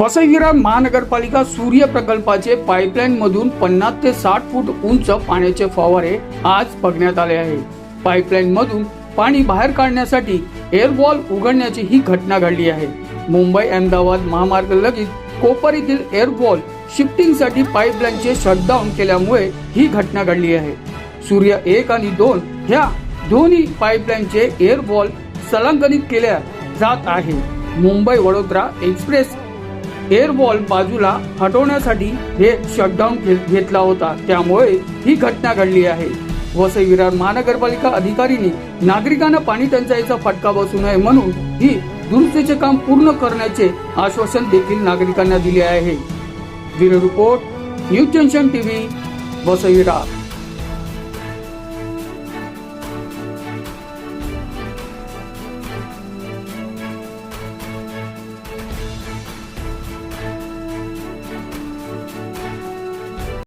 वसईविरा महानगरपालिका सूर्य प्रकल्पाचे पाईपलाईन मधून पन्नास ते साठ फूट उंच पाण्याचे फवारे आज बघण्यात आले आहे. पाईपलाईन मधून पाणी बाहेर काढण्यासाठी एअरवॉल उघडण्याची ही घटना घडली आहे. मुंबई अहमदाबाद महामार्ग लगीत कोपर येथील एअरबॉल शिफ्टिंगसाठी पाईपलाईनचे शटडाऊन केल्यामुळे ही घटना घडली आहे. सूर्य एक आणि दोन ह्या दोन्ही पाईपलाईनचे एअरवॉल सलांकनित केल्या जात आहे. मुंबई वडोदरा एक्सप्रेस एअरबॉल बाजूला हटवण्यासाठी हे शटडाऊन घे- घेतला होता. त्यामुळे ही घटना घडली आहे. वसई विरार महानगरपालिका अधिकारीने नागरिकांना पाणी टंचाईचा फटका बसू नये म्हणून ही दुरुस्तीचे काम पूर्ण करण्याचे आश्वासन देखील नागरिकांना दिले आहे. Bureau report News Junction TV Vasai Virar